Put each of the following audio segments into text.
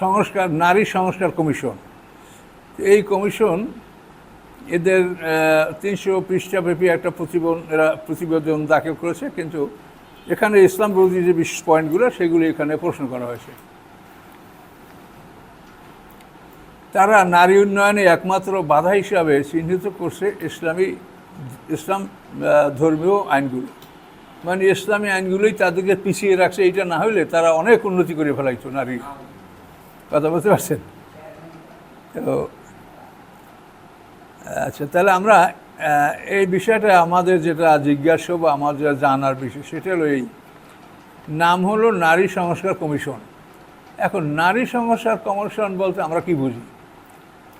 সংস্কার, নারী সংস্কার কমিশন। এই কমিশন, এদের তিনশো পৃষ্ঠাব্যাপী একটা প্রতিবেদন এরা প্রতিবেদন দাখিল করেছে, কিন্তু এখানে ইসলাম বিরোধী যে বিশেষ পয়েন্টগুলো, সেগুলি এখানে প্রশ্ন করা হয়েছে। তারা নারী উন্নয়নে একমাত্র বাধা হিসাবে চিহ্নিত করছে ইসলামী, ইসলাম ধর্মীয় আইনগুলো। মানে ইসলামী আইনগুলোই তাদেরকে পিছিয়ে রাখছে, এইটা না হলে তারা অনেক উন্নতি করে ফেলাইতো নারী। কথা বলতে পারছেন? তো আচ্ছা তাহলে আমরা এই বিষয়টা আমাদের যেটা জিজ্ঞাসা বা আমাদের যেটা জানার বিষয়, সেটা হলো এই। নাম হলো নারী সংস্কার কমিশন। এখন, নারী সংস্কার কমিশন বলতে আমরা কি বুঝি?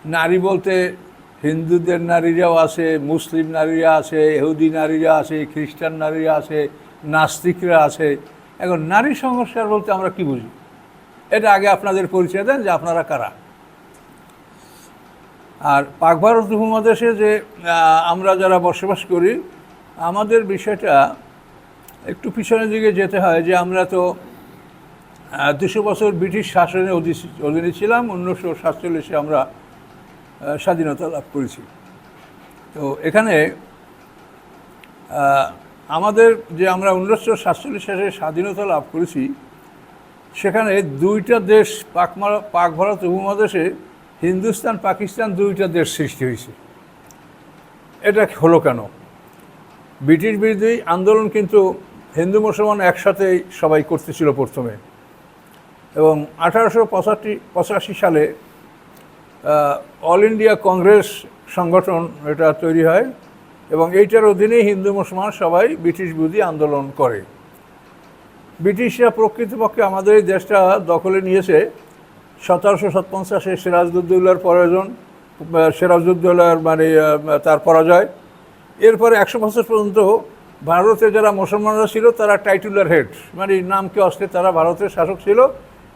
নারী বলতে হিন্দুদের নারীরাও আছে, মুসলিম নারীরা আছে এহুদি নারীরা আছে, খ্রিস্টান নারীরা আছে, নাস্তিকরা আছে। এখন, নারী সংস্কার বলতে আমরা কি বুঝি? এটা আগে আপনাদের পরিচয় দেন যে আপনারা কারা। আর পাক ভারত উপমহাদেশে যে আমরা যারা বসবাস করি, আমাদের বিষয়টা একটু পিছনের দিকে যেতে হয় যে আমরা তো দুশো বছর ব্রিটিশ শাসনে অধীনে ছিলাম, উনিশশো সাতচল্লিশে আমরা স্বাধীনতা লাভ করেছি। তো এখানে আমাদের যে আমরা উনিশশো সাতচল্লিশ সালে স্বাধীনতা লাভ করেছি সেখানে দুইটা দেশ পাক পাক ভারত উপমহাদেশে হিন্দুস্তান, পাকিস্তান দুইটা দেশ সৃষ্টি হয়েছে। এটা হলো কেন? ব্রিটিশ বিরোধী আন্দোলন কিন্তু হিন্দু মুসলমান একসাথেই সবাই করতেছিল প্রথমে। এবং আঠারোশো পঁচাশি পঁচাশি সালে অল ইন্ডিয়া কংগ্রেস সংগঠন এটা তৈরি হয় এবং এইটার অধীনেই হিন্দু মুসলমান সবাই ব্রিটিশ বিরোধী আন্দোলন করে। ব্রিটিশরা প্রকৃতপক্ষে আমাদের এই দেশটা দখলে নিয়েছে। সতেরোশো সাতপঞ্চাশে সিরাজউদ্দৌলার পরাজন সিরাজউদ্দৌলার মানে তার পরাজয়। এরপরে একশো বছর পর্যন্ত ভারতে যারা মুসলমানরা ছিল, তারা টাইটুলার হেড। মানে নামকে অস্তে তারা ভারতের শাসক ছিল,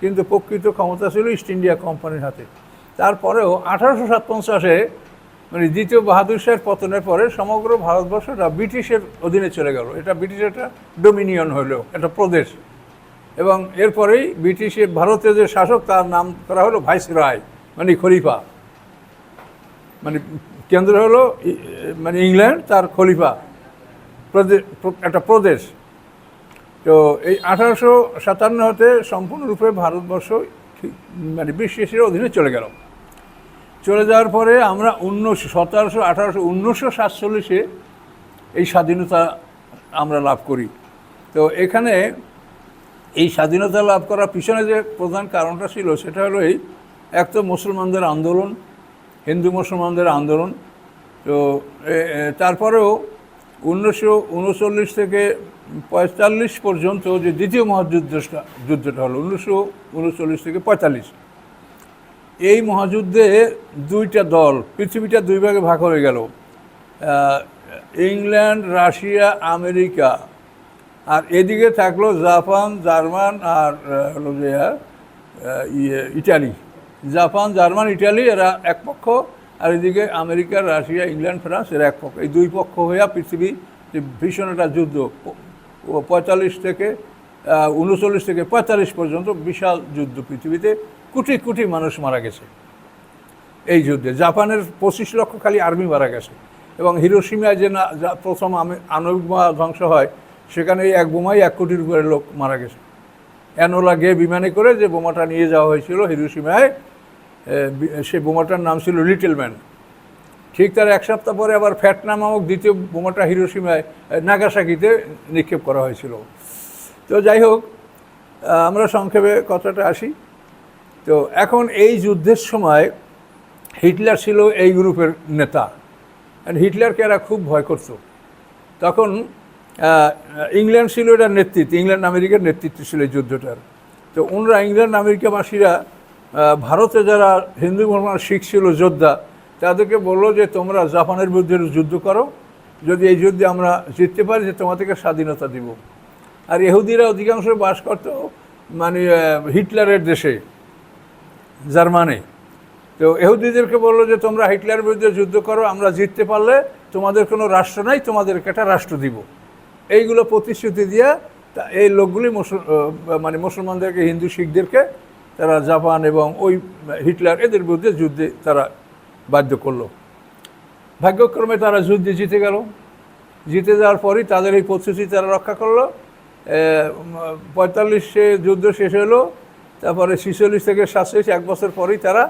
কিন্তু প্রকৃত ক্ষমতা ছিল ইস্ট ইন্ডিয়া কোম্পানির হাতে। তারপরেও আঠারোশো সাতপঞ্চাশে মানে দ্বিতীয় বাহাদুর শাহের পতনের পরে সমগ্র ভারতবর্ষটা ব্রিটিশের অধীনে চলে গেল। এটা ব্রিটিশের একটা ডোমিনিয়ন হলো, একটা প্রদেশ। এবং এরপরেই ব্রিটিশের ভারতের যে শাসক, তার নাম করা হলো ভাইস রায় মানে খলিফা। মানে কেন্দ্র হলো মানে ইংল্যান্ড, তার খলিফা। প্রদেশ একটা প্রদেশ। তো এই আঠারোশো সাতান্ন হতে সম্পূর্ণরূপে ভারতবর্ষ মানে ব্রিটিশের অধীনে চলে গেল। চলে যাওয়ার পরে আমরা উনিশশো, সতেরোশো, আঠারোশো, উনিশশো সাতচল্লিশে এই স্বাধীনতা আমরা লাভ করি। তো এখানে এই স্বাধীনতা লাভ করার পিছনে যে প্রধান কারণটা ছিল, সেটা হলো এই, এক তো মুসলমানদের আন্দোলন, হিন্দু মুসলমানদের আন্দোলন। তো তারপরেও উনিশশো উনচল্লিশ থেকে পঁয়তাল্লিশ পর্যন্ত যে দ্বিতীয় মহাযুদ্ধটা যুদ্ধটা হলো, উনিশশো উনচল্লিশ থেকে পঁয়তাল্লিশ। এই মহাযুদ্ধে দুইটা দল, পৃথিবীটা দুই ভাগে ভাগ হয়ে গেল। England, Russia, America. আর এদিকে থাকল জাপান, জার্মান আর হলো যে ইয়ে ইটালি। জাপান, জার্মান, ইটালি, এরা এক পক্ষ। আর এদিকে আমেরিকা, রাশিয়া, ইংল্যান্ড, ফ্রান্স, এরা এক পক্ষ। এই দুই পক্ষ হইয়া পৃথিবী যে ভীষণ একটা যুদ্ধ পঁয়তাল্লিশ থেকে উনচল্লিশ থেকে পঁয়তাল্লিশ পর্যন্ত বিশাল যুদ্ধ পৃথিবীতে। কোটি কোটি মানুষ মারা গেছে এই যুদ্ধে। জাপানের পঁচিশ লক্ষ খালি আর্মি মারা গেছে এবং হিরোসীমায় যে না প্রথম আণবিক ধ্বংস হয়, সেখানে এক বোমাই এক কোটির উপরে লোক মারা গেছে। অ্যানোলা গে বিমানে করে যে বোমাটা নিয়ে যাওয়া হয়েছিল হিরোসীমায় সেই বোমাটার নাম ছিল লিটল ম্যান। ঠিক তার এক সপ্তাহ পরে আবার ফ্যাটনা নামক দ্বিতীয় বোমাটা হিরোসীমায় নাগাসাকিতে নিক্ষেপ করা হয়েছিল। তো যাই হোক আমরা সংক্ষেপে কথাটা আসি। তো এখন এই যুদ্ধের সময় হিটলার ছিল এই গ্রুপের নেতা। হিটলারকে এরা খুব ভয় করত। তখন ইংল্যান্ড ছিল এটার নেতৃত্ব, ইংল্যান্ড আমেরিকার নেতৃত্ব ছিল এই যুদ্ধটার। তো ওনারা ইংল্যান্ড আমেরিকাবাসীরা ভারতে যারা হিন্দু মুসলমান, শিখ ছিল, যোদ্ধা, তাদেরকে বলল যে তোমরা জাপানের বিরুদ্ধে যুদ্ধ করো। যদি এই যুদ্ধে আমরা জিততে পারি, যে তোমাদেরকে স্বাধীনতা দিব। আর ইহুদিরা অধিকাংশ বাস করত মানে হিটলারের দেশে। জার্মানি। তো এহুদিদেরকে বলল যে, তোমরা হিটলারের বিরুদ্ধে যুদ্ধ করো, আমরা জিততে পারলে তোমাদের কোনো রাষ্ট্র নাই, তোমাদেরকে একটা রাষ্ট্র দিব। এইগুলো প্রতিশ্রুতি দিয়ে তা এই লোকগুলি মানে মুসলমানদেরকে, হিন্দু শিখদেরকে তারা জাপান এবং ওই হিটলার এদের বিরুদ্ধে যুদ্ধে তারা বাধ্য করল। ভাগ্যক্রমে তারা যুদ্ধে জিতে গেল। জিতে যাওয়ার পরই তাদের এই প্রস্তুতি তারা রক্ষা করল। পঁয়তাল্লিশে যুদ্ধ শেষ হলো। তারপরে ছিচল্লিশ থেকে সাতচল্লিশ, এক বছর পরেই তারা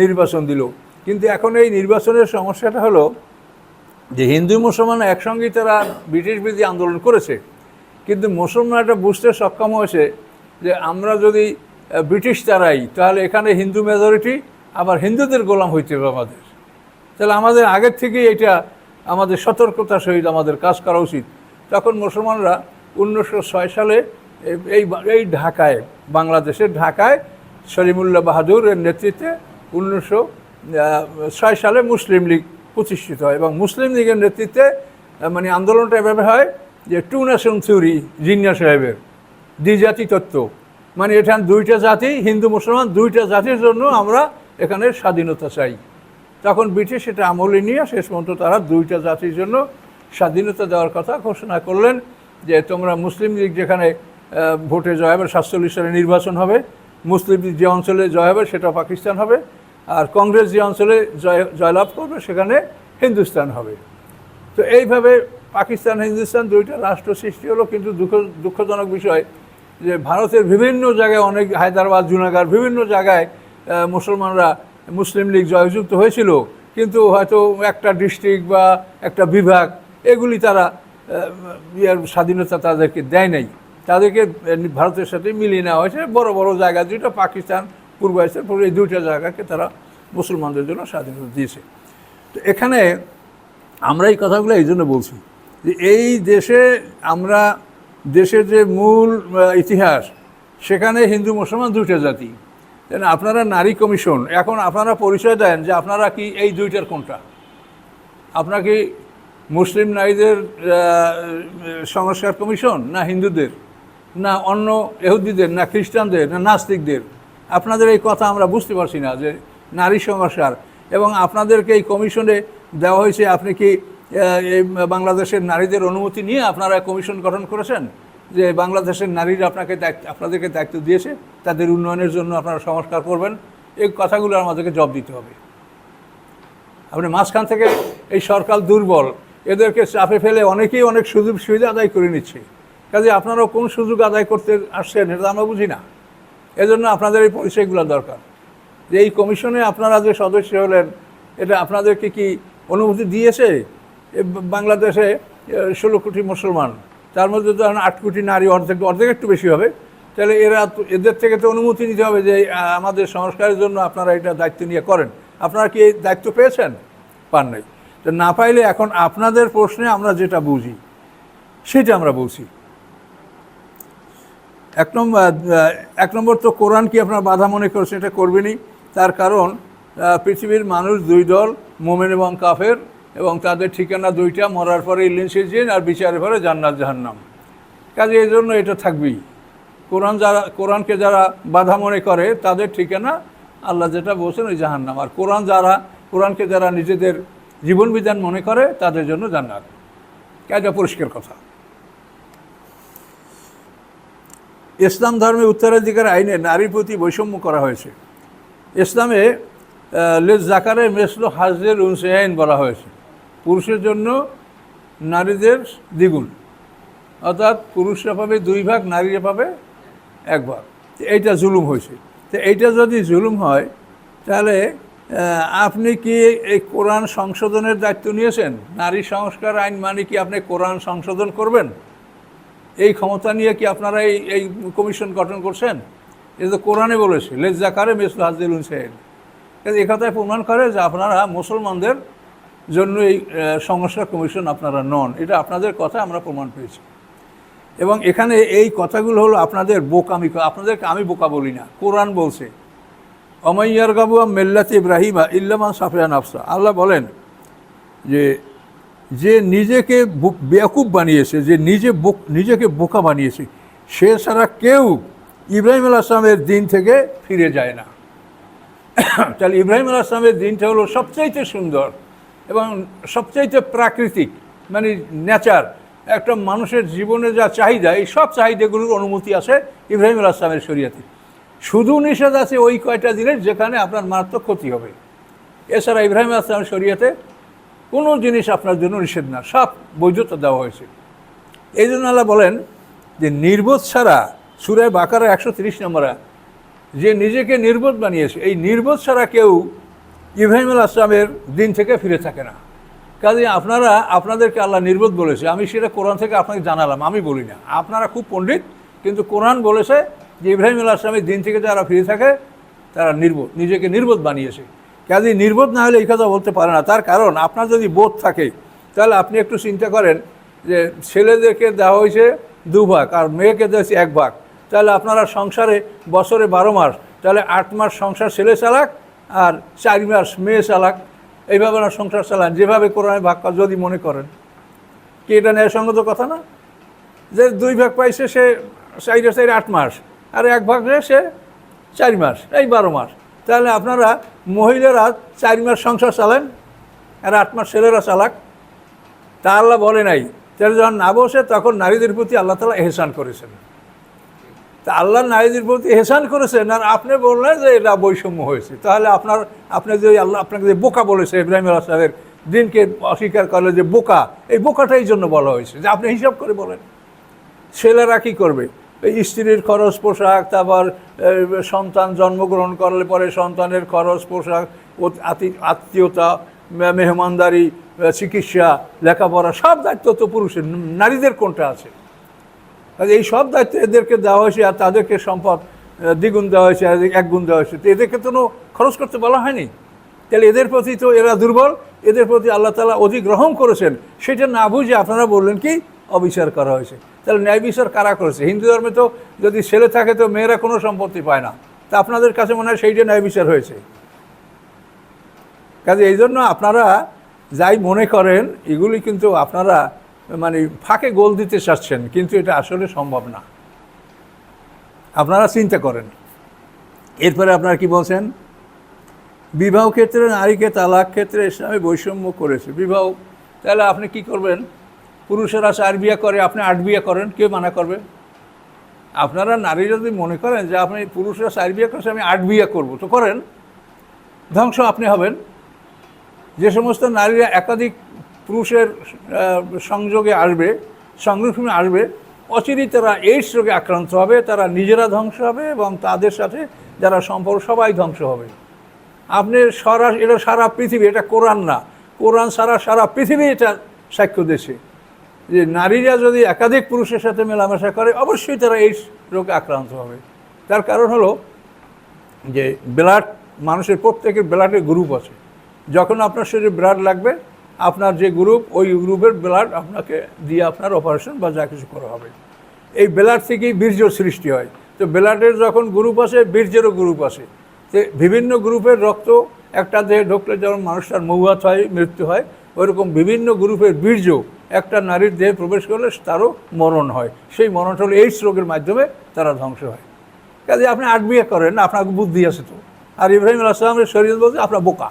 নির্বাচন দিল। কিন্তু এখন এই নির্বাচনের সমস্যাটা হলো যে হিন্দু মুসলমান একসঙ্গেই তারা ব্রিটিশ বিরোধী আন্দোলন করেছে। কিন্তু মুসলমান এটা বুঝতে সক্ষম হয়েছে যে আমরা যদি ব্রিটিশ তারাই, তাহলে এখানে হিন্দু মেজরিটি আবার হিন্দুদের গোলাম হইতে হবে আমাদের। তাহলে আমাদের আগের থেকেই এটা আমাদের সতর্কতার সহিত আমাদের কাজ করা উচিত। তখন মুসলমানরা উনিশশো ছয় সালে এই- এই ঢাকায়, বাংলাদেশের ঢাকায় সলিমুল্লাহ বাহাদুরের নেতৃত্বে উনিশশো ছয় সালে মুসলিম লীগ প্রতিষ্ঠিত হয় এবং মুসলিম লীগের নেতৃত্বে মানে আন্দোলনটা এভাবে হয় যে টু নেশন থিওরি জিনিয়া সাহেবের দ্বিজাতি তত্ত্ব। মানে এখানে দুইটা জাতি, হিন্দু, মুসলমান, দুইটা জাতির জন্য আমরা এখানে স্বাধীনতা চাই। তখন ব্রিটিশ এটা আমলে নিয়ে শেষ পর্যন্ত তারা দুইটা জাতির জন্য স্বাধীনতা দেওয়ার কথা ঘোষণা করলেন যে তোমরা মুসলিম লীগ যেখানে ভোটে জয় হবে, সাতচল্লিশ সালে নির্বাচন হবে, মুসলিম যে অঞ্চলে জয় হবে সেটা পাকিস্তান হবে, আর কংগ্রেস যে অঞ্চলে জয়, জয়লাভ করবে সেখানে হিন্দুস্তান হবে। তো এইভাবে পাকিস্তান, হিন্দুস্তান দুইটা রাষ্ট্র সৃষ্টি হলো, কিন্তু দুঃখ, দুঃখজনক বিষয় যে ভারতের বিভিন্ন জায়গায় অনেক হায়দ্রাবাদ জুনাগার বিভিন্ন জায়গায় মুসলমানরা মুসলিম লীগ জয়যুক্ত হয়েছিল, কিন্তু হয়তো একটা ডিস্ট্রিক্ট বা একটা বিভাগ, এগুলি তারা ইয়ের স্বাধীনতা তাদেরকে দেয় নাই। তাদেরকে ভারতের সাথে মিলিয়ে নেওয়া হয়েছে। বড় বড় জায়গা যেটা পাকিস্তান, পূর্ব এশিয়ার পূর্ব এই দুইটা জায়গাকে তারা মুসলমানদের জন্য স্বাধীনতা দিয়েছে। তো এখানে আমরা এই কথাগুলো এই জন্য বলছি যে এই দেশে আমরা, দেশের যে মূল ইতিহাস, সেখানে হিন্দু, মুসলমান দুইটা জাতি। আপনারা নারী কমিশন, এখন আপনারা পরিচয় দেন যে আপনারা কি এই দুইটার কোনটা? আপনার কি মুসলিম নারীদের সংস্কার কমিশন না হিন্দুদের? না অন্য এহুদিদের না খ্রিস্টানদের, না নাস্তিকদের? আপনাদের এই কথা আমরা বুঝতে পারছি না যে নারী সংস্কার। এবং আপনাদেরকে এই কমিশনে দেওয়া হয়েছে, আপনি কি এই বাংলাদেশের নারীদের অনুমতি নিয়ে আপনারা কমিশন গঠন করেছেন? যে বাংলাদেশের নারীরা আপনাকে আপনাদেরকে দায়িত্ব দিয়েছে, তাদের উন্নয়নের জন্য আপনারা সংস্কার করবেন। এই কথাগুলো আমাদেরকে জব দিতে হবে। আপনি মাঝখান থেকে এই সরকার দুর্বল, এদেরকে চাপে ফেলে অনেকেই অনেক সুযোগ সুবিধা আদায় করে নিচ্ছে। কাজে আপনারাও কোন সুযোগ আদায় করতে আসছেন এটা আমরা বুঝি না। এজন্য আপনাদের এই পরিচয়গুলো দরকার। যে এই কমিশনে আপনারা যে সদস্য হলেন, এটা আপনাদেরকে কি অনুমতি দিয়েছে? বাংলাদেশে ষোলো কোটি মুসলমান, তার মধ্যে ধরেন আট কোটি নারী, অর্ধেক অর্ধেক একটু বেশি হবে। তাহলে এরা এদের থেকে তো অনুমতি নিতে হবে যে আমাদের সংস্কারের জন্য আপনারা এটা দায়িত্ব নিয়ে করেন। আপনারা কি এই দায়িত্ব পেয়েছেন? পান নাই। তো না পাইলে এখন আপনাদের প্রশ্নে আমরা যেটা বুঝি, সেটা আমরা বলছি। এক নম্বর এক নম্বর তো কোরআন কি আপনার বাধা মনে করছে এটা করবেনই। তার কারণ পৃথিবীর মানুষ দুই দল, মোমেন এবং কাফের, এবং তাদের ঠিকানা দুইটা, মরার পরে ইলিন সিজিন আর বিচারের পরে জান্নাত জাহান্নাম। কাজে এই জন্য এটা থাকবেই। কোরআন যারা, কোরআনকে যারা বাধা মনে করে, তাদের ঠিকানা আল্লাহ যেটা বলছেন ওই জাহান্নাম। আর কোরআন যারা, কোরআনকে যারা নিজেদের জীবনবিধান মনে করে, তাদের জন্য জান্নাত। এটা পরিষ্কার কথা। ইসলাম ধর্মে উত্তরাধিকার আইনে নারীর প্রতি বৈষম্য করা হয়েছে। ইসলামে লেজ জাকারে মেসলো হাজের উনসেহাইন বলা হয়েছে। পুরুষের জন্য নারীদের দ্বিগুণ। অর্থাৎ পুরুষরা পাবে দুই ভাগ, নারীরা পাবে এক ভাগ। এইটা জুলুম হয়েছে। তো এইটা যদি জুলুম হয়, তাহলে আপনি কি এই কোরআন সংশোধনের দায়িত্ব নিয়েছেন? নারী সংস্কার আইন মানে কি আপনি কোরআন সংশোধন করবেন? এই ক্ষমতা নিয়ে কি আপনারা এই এই কমিশন গঠন করছেন? এটা তো কোরআনে বলেছে, লেজ জাকারে মেসল হাজদিল হুসেন এ কথায় প্রমাণ করে যে আপনারা মুসলমানদের জন্য এই সংস্কার কমিশন আপনারা নন। এটা আপনাদের কথা, আমরা প্রমাণ পেয়েছি। এবং এখানে এই কথাগুলো হলো আপনাদের বোকামি আপনাদেরকে আমি বোকা বলি না, কোরআন বলছে অমাইয়ার গাবু মেল্লাত ইব্রাহিমা ইল্লামান সাফিয়া আফসা আল্লাহ বলেন যে যে নিজেকে বেয়াকুব বানিয়েছে, যে নিজে নিজেকে বোকা বানিয়েছে, সে ছাড়া কেউ ইব্রাহিম আল আসলামের দিন থেকে ফিরে যায় না। তাহলে ইব্রাহিম আল আসলামের দিনটা হলো সবচাইতে সুন্দর এবং সবচাইতে প্রাকৃতিক মানে নেচার। একটা মানুষের জীবনে যা চাহিদা, এই সব চাহিদাগুলোর অনুমতি আছে ইব্রাহিম আল আসলামের শরীয়তে। শুধু নিষেধ আছে ওই কয়টা দিনের যেখানে আপনার মারাত্মক ক্ষতি হবে। এছাড়া ইব্রাহিম আসলাম শরীয়তে কোনো জিনিস আপনার জন্য নিষেধ না, সব বৈধতা দেওয়া হয়েছে। এই জন্য আল্লাহ বলেন যে নির্বোধ ছাড়া সুরায় বাকারা একশো তিরিশ নম্বরা, যে নিজেকে নির্বোধ বানিয়েছে, এই নির্বোধ ছাড়া কেউ ইব্রাহিম আল আসলামের দিন থেকে ফিরে থাকে না। কাজে আপনারা, আপনাদেরকে আল্লাহ নির্বোধ বলেছে, আমি সেটা কোরআন থেকে আপনাকে জানালাম, আমি বলি না। আপনারা খুব পণ্ডিত, কিন্তু কোরআন বলেছে যে ইব্রাহিম আল আসলামের দিন থেকে যারা ফিরে থাকে, তারা নির্বোধ, নিজেকে নির্বোধ বানিয়েছে। কাজে নির্বোধ না হলে এই কথা বলতে পারে না। তার কারণ, আপনার যদি বোধ থাকে, তাহলে আপনি একটু চিন্তা করেন যে ছেলেদেরকে দেওয়া হয়েছে দু ভাগ আর মেয়েকে দেওয়া হয়েছে এক ভাগ। তাহলে আপনারা সংসারে বছরে বারো মাস, তাহলে আট মাস সংসার ছেলে চালাক আর চার মাস মেয়ে চালাক। এইভাবে না সংসার চালান, যেভাবে কোরআনে ভাগ যদি মনে করেন। কি এটা ন্যায়সঙ্গত কথা না? যে দুই ভাগ পাইছে সে চাইরে চাইরে আট মাস, আর এক ভাগ সে চার মাস, এই বারো মাস। তাহলে আপনারা মহিলারা চার মাস সংসার চালান, আর আট মাস ছেলেরা চালাক। তা আল্লাহ বলে নাই। তাহলে যখন না বসে, তখন নারীদের প্রতি আল্লাহ তালা এহসান করেছেন। তা আল্লাহ নারীদের প্রতি এহসান করেছেন, আর আপনি বললেন যে এটা বৈষম্য হয়েছে। তাহলে আপনার, আপনি যে আল্লাহ, আপনাকে যে বোকা বলেছে ইব্রাহিম আল্লাহ সাহেবের দিনকে অস্বীকার করলে যে বোকা, এই বোকাটাই জন্য বলা হয়েছে। যে আপনি হিসাব করে বলেন। ছেলেরা কী করবে? এই স্ত্রীর খরচ পোশাক, তারপর সন্তান জন্মগ্রহণ করলে পরে সন্তানের খরচ পোশাক আত্মীয়তা মেহমানদারি চিকিৎসা, লেখাপড়া, সব দায়িত্ব তো পুরুষের নারীদের কোনটা আছে? এই সব দায়িত্ব এদেরকে দেওয়া হয়েছে আর তাদেরকে সম্পদ দ্বিগুণ দেওয়া হয়েছে আর একগুণ দেওয়া হয়েছে। তো এদেরকে তো খরচ করতে বলা হয়নি। তাহলে এদের প্রতি তো এরা দুর্বল, এদের প্রতি আল্লাহ তালা অধিক গ্রহণ করেছেন। সেটা না বুঝে আপনারা বললেন কি? অবিচার করা হয়েছে। তাহলে ন্যায় বিচার কারা করেছে? হিন্দু ধর্মে তো যদি ছেলে থাকে তো মেয়েরা কোনো সম্পত্তি পায় না। তা আপনাদের কাছে মনে হয় সেইটা ন্যায় বিচার হয়েছে। কাজে এই জন্য আপনারা যাই মনে করেন, এগুলি কিন্তু আপনারা মানে ফাঁকে গোল দিতে চাচ্ছেন, কিন্তু এটা আসলে সম্ভব না। আপনারা চিন্তা করেন। এরপরে আপনারা কি বলছেন? বিবাহ ক্ষেত্রে নারীকে তালাক ক্ষেত্রে ইসলামে বৈষম্য করেছে। বিবাহ, তাহলে আপনি কি করবেন? পুরুষেরা চার বিয়ে করে, আপনি আট বিয়ে করেন, কে মানা করবে? আপনারা নারী যদি মনে করেন যে আপনি পুরুষরা চার বিয়ে করছে, আমি আট বিয়ে করব, তো করেন। ধ্বংস আপনি হবেন। যে সমস্ত নারীরা একাধিক পুরুষের সংযোগে আসবে, সংরক্ষণে আসবে অচিরেই তারা এইডস রোগে আক্রান্ত হবে, তারা নিজেরা ধ্বংস হবে এবং তাদের সাথে যারা সম্পর্ক, সবাই ধ্বংস হবে। আপনি সারা, এটা সারা পৃথিবী, এটা কোরআন না। কোরআন সারা সারা পৃথিবী এটা সাক্ষ্য দেশে যে নারীরা যদি একাধিক পুরুষের সাথে মেলামেশা করে, অবশ্যই তারা এই রোগে আক্রান্ত হবে। তার কারণ হলো যে ব্লাড মানুষের প্রত্যেকের ব্লাডের গ্রুপ আছে। যখন আপনার শরীরে ব্লাড লাগবে, আপনার যে গ্রুপ ওই গ্রুপের ব্লাড আপনাকে দিয়ে আপনার অপারেশন বা যা কিছু করা হবে। এই ব্লাড থেকেই বীর্য সৃষ্টি হয়। তো ব্লাডের যখন গ্রুপ আসে, বীর্যেরও গ্রুপ আসে। তো বিভিন্ন গ্রুপের রক্ত, একটা দেহে ঢুকলে যেমন মানুষটার মৌহাত হয়, মৃত্যু হয় ওইরকম বিভিন্ন গ্রুপের বীর্য একটা নারীর দেহে প্রবেশ করলে তারও মরণ হয়। সেই মরণটা হলে এইডস রোগের মাধ্যমে তারা ধ্বংস হয়। কাজে আপনি আট বিয়ে করেন আপনার বুদ্ধি আছে তো। আর ইব্রাহিম আলাহিসামের শরীর বলতে আপনার বোকা।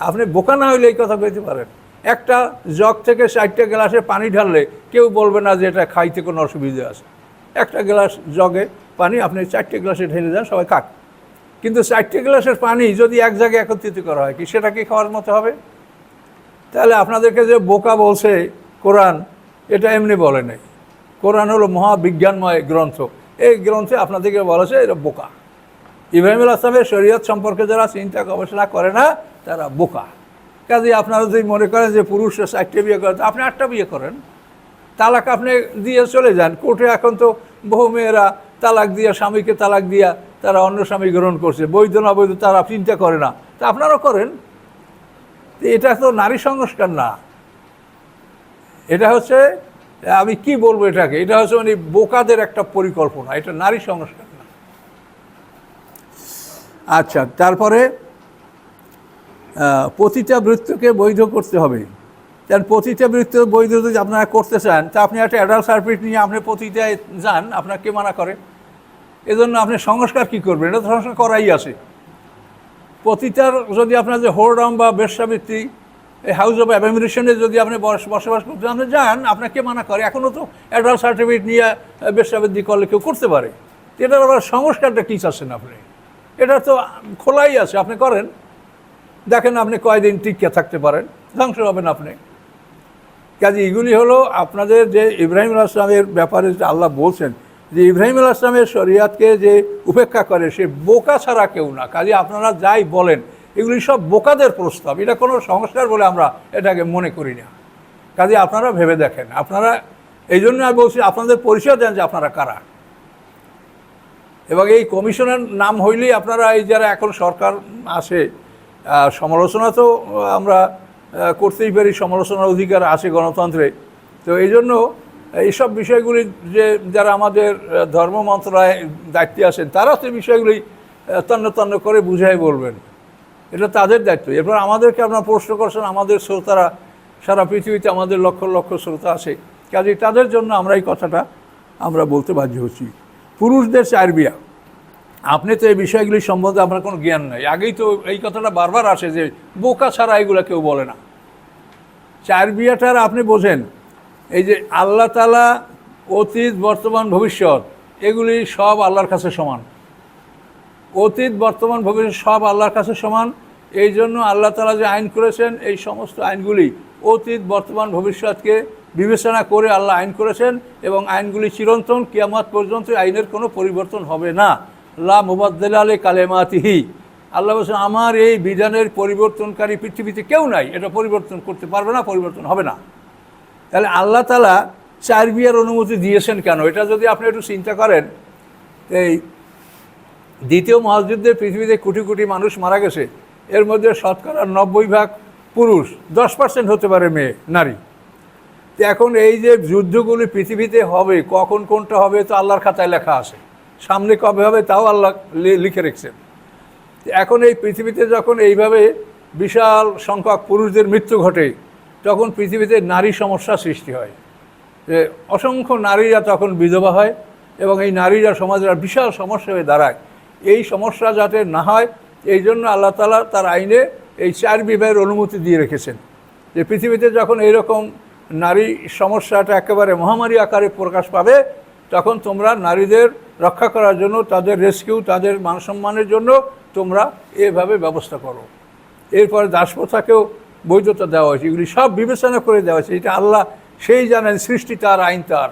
আপনি বোকা না হইলে এই কথা বলতে পারেন। একটা জগ থেকে চারটে গ্লাসে পানি ঢাললে কেউ বলবে না যে এটা খাইতে কোনো অসুবিধা আছে। একটা গ্লাস জগে পানি, আপনি চারটে গ্লাসে ঢেলে দেন, সবাই খাক। কিন্তু চারটে গ্লাসের পানি যদি এক জায়গায় একত্রিত করা হয় কি সেটা কি খাওয়ার মতো হবে? তাহলে আপনাদেরকে যে বোকা বলছে কোরআন, এটা এমনি বলে নাই। কোরআন হলো মহাবিজ্ঞানময় গ্রন্থ। এই গ্রন্থে আপনাদেরকে বলেছে এটা বোকা। ইব্রাহিম আসলামের শরীয়ত সম্পর্কে যারা চিন্তা গবেষণা করে না, তারা বোকা। কাজে আপনারা যদি মনে করেন যে পুরুষরা চারটে বিয়ে করেন আপনি আটটা বিয়ে করেন। তালাক আপনি দিয়ে চলে যান। কোর্টে এখন তো বহু মেয়েরা তালাক দিয়া, স্বামীকে তালাক দিয়া তারা অন্য স্বামী গ্রহণ করছে। বৈধ না বৈধ তারা চিন্তা করে না। তা আপনারাও করেন। এটা তো নারী সংস্কার না। এটা হচ্ছে, আমি কি বলব এটাকে? এটা হচ্ছে মানে বোকাদের একটা পরিকল্পনা, এটা নারী সংস্কার না। আচ্ছা তারপরে পতিতা বৃত্তকে বৈধ করতে হবে। কারণ পতিতা বৃত্ত বৈধ যদি আপনারা করতে চান, তা আপনি একটা অ্যাডাল্ট সার্টিফিকেট নিয়ে আপনি পতিতায় যান, আপনাকে মানা করে। এজন্য আপনি সংস্কার কি করবেন? এটা তো সংস্কার করাই আছে। পতিতার যদি আপনার যে হোরডম বা বেশ্যাবৃত্তি, এই হাউস অফ অ্যামিনেশনে যদি আপনি বস- বসবাস করতে আপনি যান, আপনাকে মানা করে। এখনও তো অ্যাডভান্স সার্টিফিকেট নিয়ে বেশ্যাবৃত্তি করলে কেউ করতে পারে। এটার আবার সংস্কারটা কী চাচ্ছেন আপনি? এটা তো খোলাই আছে, আপনি করেন। দেখেন আপনি কয়দিন টিকিয়ে থাকতে পারেন। ধ্বংস হবেন আপনি। কাজে এগুলি হলো আপনাদের যে ইব্রাহিম আসলামের ব্যাপারে যে আল্লাহ বলছেন যে ইব্রাহিম আল আসলামের শরিয়াতকে যে উপেক্ষা করে, সে বোকা ছাড়া কেউ না। কাজে আপনারা যাই বলেন, এগুলি সব বোকাদের প্রস্তাব। এটা কোনো সংস্কার বলে আমরা এটাকে মনে করি না। কাজে আপনারা ভেবে দেখেন। আপনারা এই জন্য আমি বলছি, আপনাদের পরিচয় দেন যে আপনারা কারা। এবং এই কমিশনের নাম হইলেই আপনারা, এই যারা এখন সরকার আছে সমালোচনা তো আমরা করতেই পারি, সমালোচনার অধিকার আছে গণতন্ত্রে। তো এই জন্য এইসব বিষয়গুলি যে যারা আমাদের ধর্ম মন্ত্রণালয়ে দায়িত্বে আছেন, তারা সেই বিষয়গুলি তন্ন তন্ন করে বুঝাই বলবেন। এটা তাদের দায়িত্ব। এরপর আমাদেরকে আপনার প্রশ্ন করছেন, আমাদের শ্রোতারা, সারা পৃথিবীতে আমাদের লক্ষ লক্ষ শ্রোতা আছে। কাজে তাদের জন্য আমরা এই কথাটা আমরা বলতে বাধ্য হচ্ছি। পুরুষদের চারবিয়া আপনি তো এই বিষয়গুলি সম্বন্ধে আপনার কোনো জ্ঞান নাই। আগেই তো এই কথাটা বারবার আসে যে বোকা ছাড়া এগুলো কেউ বলে না। চার বিয়াটার আপনি বোঝেন। এই যে আল্লাহ তালা অতীত, বর্তমান, ভবিষ্যৎ, এগুলি সব আল্লাহর কাছে সমান। অতীত, বর্তমান, ভবিষ্যৎ সব আল্লাহর কাছে সমান। এই জন্য আল্লাহ তালা যে আইন করেছেন, এই সমস্ত আইনগুলি অতীত, বর্তমান, ভবিষ্যৎকে বিবেচনা করে আল্লাহ আইন করেছেন এবং আইনগুলি চিরন্তন, কিয়ামত পর্যন্ত আইনের কোনো পরিবর্তন হবে না। লা মুবাদ্দেল আলে কালেমাতিহি। আল্লাহ বলছেন, আমার এই বিধানের পরিবর্তনকারী পৃথিবীতে কেউ নাই। এটা পরিবর্তন করতে পারবে না, পরিবর্তন হবে না। তাহলে আল্লাহ তালা চার বিয়ার অনুমতি দিয়েছেন কেন? এটা যদি আপনি একটু চিন্তা করেন, এই দ্বিতীয় মহাযুদ্ধে পৃথিবীতে কোটি কোটি মানুষ মারা গেছে, এর মধ্যে শতকরা নব্বই ভাগ পুরুষ, দশ পার্সেন্ট হতে পারে মেয়ে, নারী। তো এখন এই যে যুদ্ধগুলি পৃথিবীতে হবে, কখন কোনটা হবে, তো আল্লাহর খাতায় লেখা আছে। সামনে কবে হবে, তাও আল্লাহ লিখে রেখেছেন। এখন এই পৃথিবীতে যখন এইভাবে বিশাল সংখ্যক পুরুষদের মৃত্যু ঘটে তখন পৃথিবীতে নারী সমস্যা সৃষ্টি হয়। যে অসংখ্য নারীরা তখন বিধবা হয় এবং এই নারীরা সমাজের বিশাল সমস্যা হয়ে দাঁড়ায়। এই সমস্যা যাতে না হয়, এই জন্য আল্লাহ তালা তার আইনে এই চার বিবাহের অনুমতি দিয়ে রেখেছেন। যে পৃথিবীতে যখন এইরকম নারী সমস্যাটা একেবারে মহামারী আকারে প্রকাশ পাবে, তখন তোমরা নারীদের রক্ষা করার জন্য, তাদের রেস্কিউ, তাদের মানসম্মানের জন্য তোমরা এভাবে ব্যবস্থা করো। এরপরে দাসপ্রথাকেও বৈধতা দেওয়া হয়েছে, এগুলি সব বিবেচনা করে দেওয়া হয়েছে, এটা আল্লাহ সেই জানেন, সৃষ্টি তার, আইন তার।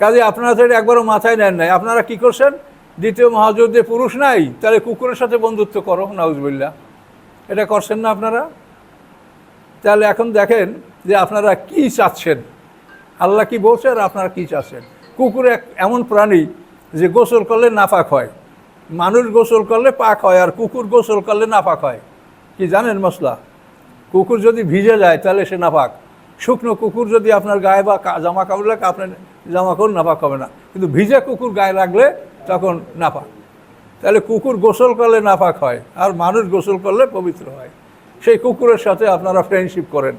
কাজে আপনারা তো একবারও মাথায় নেন নাই। আপনারা কি করছেন? দ্বিতীয় মহাযুদ্ধে পুরুষ নাই, তাহলে কুকুরের সাথে বন্ধুত্ব করো নাউজবিল্লা এটা করছেন না আপনারা? তাহলে এখন দেখেন যে আপনারা কি চাচ্ছেন? আল্লাহ কি বলছে আর আপনারা কি চাচ্ছেন? কুকুর এক এমন প্রাণী যে গোসল করলে নাপাক হয়। মানুষ গোসল করলে পাক হয় আর কুকুর গোসল করলে নাপাক হয়। কি জানেন মশলা? কুকুর যদি ভিজে যায়, তাহলে সে নাপাক। শুকনো কুকুর যদি আপনার গায়ে বা জামা কাপড় লাগে, আপনার জামা কাপড় নাপাক হবে না। কিন্তু ভিজে কুকুর গায়ে রাখলে তখন নাপাক। তাহলে কুকুর গোসল করলে নাপাক হয়, আর মানুষ গোসল করলে পবিত্র হয়। সেই কুকুরের সাথে আপনারা ফ্রেন্ডশিপ করেন,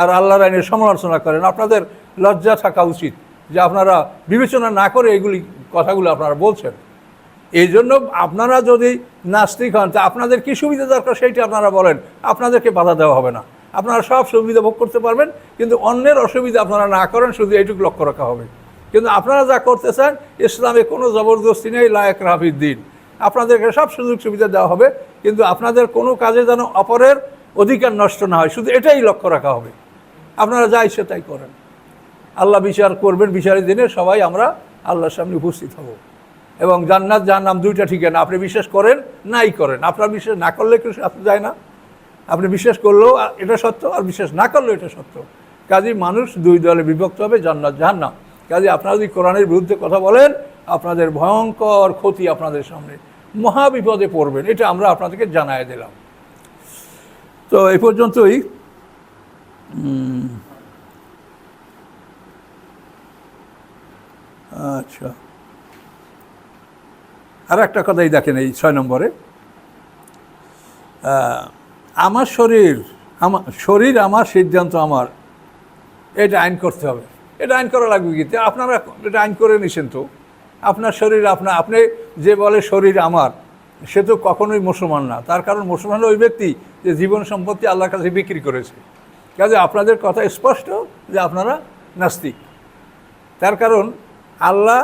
আর আল্লাহর আইনের সমালোচনা করেন। আপনাদের লজ্জা থাকা উচিত যে আপনারা বিবেচনা না করে এগুলি কথাগুলো আপনারা বলছেন। এই জন্য আপনারা যদি নাস্তিক হন, তা আপনাদের কী সুবিধা দরকার সেইটা আপনারা বলেন। আপনাদেরকে বাধা দেওয়া হবে না। আপনারা সব সুবিধা ভোগ করতে পারবেন, কিন্তু অন্যের অসুবিধা আপনারা না করেন, শুধু এইটুকু লক্ষ্য রাখা হবে। কিন্তু আপনারা যা করতে চান, ইসলামে কোনো জবরদস্তি নেই, লায়ক রাফির দিন। আপনাদেরকে সব সুযোগ সুবিধা দেওয়া হবে, কিন্তু আপনাদের কোনো কাজে যেন অপরের অধিকার নষ্ট না হয়, শুধু এটাই লক্ষ্য রাখা হবে। আপনারা যা ইচ্ছে তাই করেন। আল্লাহ বিচার করবেন, বিচারের দিনে সবাই আমরা আল্লাহর সামনে উপস্থিত হব। এবং জান্নাত, জাহান্নাম দুইটা ঠিকানা। আপনি বিশ্বাস করেন? নাই করেন। আপনার বিশ্বাস না করলে কেউ শাস্তি যায় না? আপনি বিশ্বাস করলেও এটা সত্য, আর বিশ্বাস না করলেও এটা সত্য। কাজী মানুষ দুই দলে বিভক্ত হবে, জান্নাত, জাহান্নাম। কাজী আপনারা যদি কোরআনের বিরুদ্ধে কথা বলেন, আপনাদের ভয়ঙ্কর ক্ষতি আপনাদের সামনে। মহা বিপদে পড়বেন, এটা আমরা আপনাদেরকে জানায় দিলাম। তো এই পর্যন্তই। আচ্ছা। আর একটা কথাই দেখেন এই ছয় নম্বরে। আমার শরীর আমার শরীর আমার, সিদ্ধান্ত আমার। এটা আইন করতে হবে। এটা আইন করা লাগবে কি? আপনারা এটা আইন করে নিছেন তো। আপনার শরীর, আপনার, আপনি যে বলে শরীর আমার, সে তো কখনোই মুসলমান না। তার কারণ মুসলমান ওই ব্যক্তি যে জীবন সম্পত্তি আল্লাহর কাছে বিক্রি করেছে। কাজে আপনাদের কথা স্পষ্ট যে আপনারা নাস্তিক। তার কারণ আল্লাহ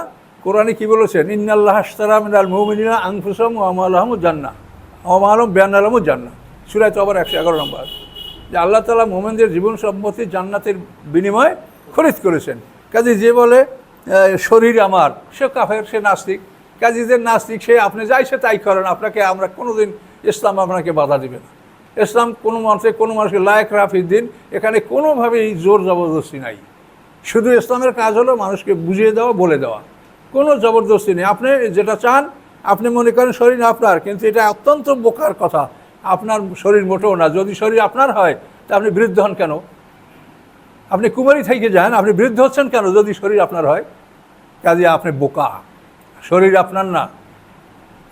কোরআনে কি বলেছেন? ইন্নাল্লাহ আস্তারা মিনাল মুমিনিনা আনফুসাম ও আমালহম জান্না আমালম বেয়ান আলমও জান্না সুরায় তো আবার একশো এগারো নম্বর যে আল্লাহ তালা মোমেনদের জীবন সম্পত্তি জান্নাতের বিনিময়ে খরিদ করেছেন। কাজে যে বলে শরীর আমার, সে কাফের, সে নাস্তিক। কাজে যে নাস্তিক, সে আপনি যাই সে তাই করেন, আপনাকে আমরা কোনোদিন ইসলাম আপনাকে বাধা দিবে না। ইসলাম কোনো মানুষের কোনো মানুষকে লায়ক রাফির দিন, এখানে কোনোভাবেই জোর জবরদস্তি নাই। শুধু ইসলামের কাজ হলো মানুষকে বুঝিয়ে দেওয়া, বলে দেওয়া। কোনো জবরদস্তি নেই। আপনি যেটা চান, আপনি মনে করেন শরীর আপনার, কিন্তু এটা অত্যন্ত বোকার কথা। আপনার শরীর মোটেও না। যদি শরীর আপনার হয়, তা আপনি বৃদ্ধ হন কেন? আপনি কুমারী থেকে যান, আপনি বৃদ্ধ হচ্ছেন কেন যদি শরীর আপনার হয়? কাজে আপনি বোকা। শরীর আপনার না।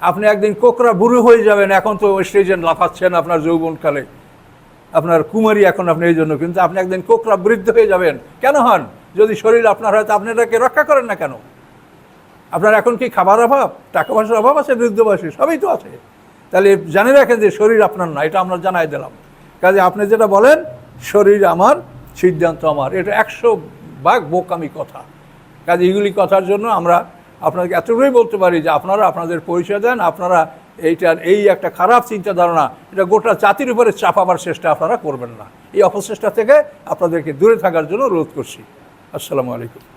আপনি একদিন কোকরা বুড়ো হয়ে যাবেন, এখন তো স্টেজে লাফাচ্ছেন আপনার যৌবনকালে। আপনার কুমারী এখন আপনি এই জন্য, কিন্তু আপনি একদিন কোকরা বৃদ্ধ হয়ে যাবেন। কেন হন? যদি শরীর আপনার হয়, তো আপনি এটাকে রক্ষা করেন না কেন? আপনার এখন কি খাবার অভাব? টাকা পয়সার অভাব আছে, বৃদ্ধ বয়সে? সবই তো আছে। তাহলে জানে রাখেন যে শরীর আপনার না, এটা আমরা জানাই দিলাম। কাজে আপনি যেটা বলেন, শরীর আমার, সিদ্ধান্ত আমার। এটা একশো ভাগ বোকামি কথা। কাজে এগুলি কথার জন্য আমরা আপনাকে এতটুকুই বলতে পারি যে আপনারা আপনাদের পরিচয় দেন, আপনারা এইটার এই একটা খারাপ চিন্তা ধারণা, এটা গোটা জাতির উপরে চাপাবার চেষ্টা আপনারা করবেন না। এই অপচেষ্টা থেকে আপনাদেরকে দূরে থাকার জন্য রোধ করছি। আসসালামু আলাইকুম।